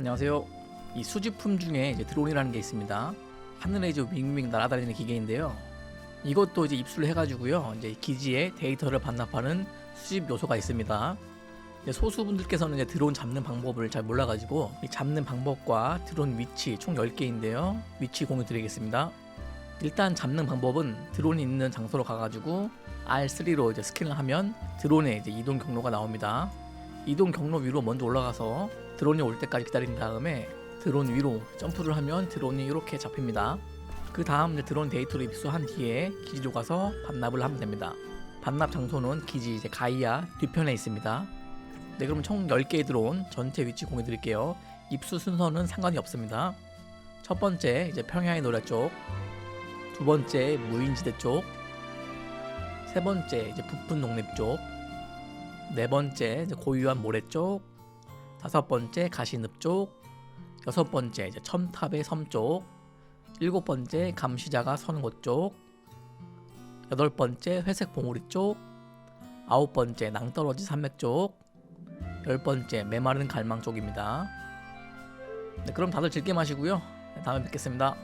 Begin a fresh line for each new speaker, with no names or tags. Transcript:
안녕하세요. 이 수집품 중에 이제 드론이라는 게 있습니다. 하늘에 이제 윙윙 날아다니는 기계인데요. 이것도 이제 입수를 해가지고요. 이제 기지에 데이터를 반납하는 수집 요소가 있습니다. 소수분들께서는 이제 드론 잡는 방법을 잘 몰라가지고 이 잡는 방법과 드론 위치 총 10개인데요. 위치 공유 드리겠습니다. 일단 잡는 방법은 드론이 있는 장소로 가가지고 R3로 이제 스캔을 하면 드론의 이제 이동 경로가 나옵니다. 이동 경로 위로 먼저 올라가서 드론이 올 때까지 기다린 다음에 드론 위로 점프를 하면 드론이 이렇게 잡힙니다. 그 다음 드론 데이터를 입수한 뒤에 기지로 가서 반납을 하면 됩니다. 반납 장소는 기지 이제 가이아 뒤편에 있습니다. 네, 그럼 총 10개의 드론 전체 위치 공유 드릴게요. 입수 순서는 상관이 없습니다. 첫 번째 이제 평야의 노래 쪽, 두 번째 무인지대 쪽, 세 번째 이제 부푼 농립 쪽, 네 번째 고유한 모래 쪽, 다섯 번째 가시늪 쪽, 여섯 번째 이제 첨탑의 섬 쪽, 일곱 번째 감시자가 서는 곳 쪽, 여덟 번째 회색 봉우리 쪽, 아홉 번째 낭떠러지 산맥 쪽, 열 번째 메마른 갈망 쪽입니다. 네, 그럼 다들 즐겨 마시고요. 네, 다음에 뵙겠습니다.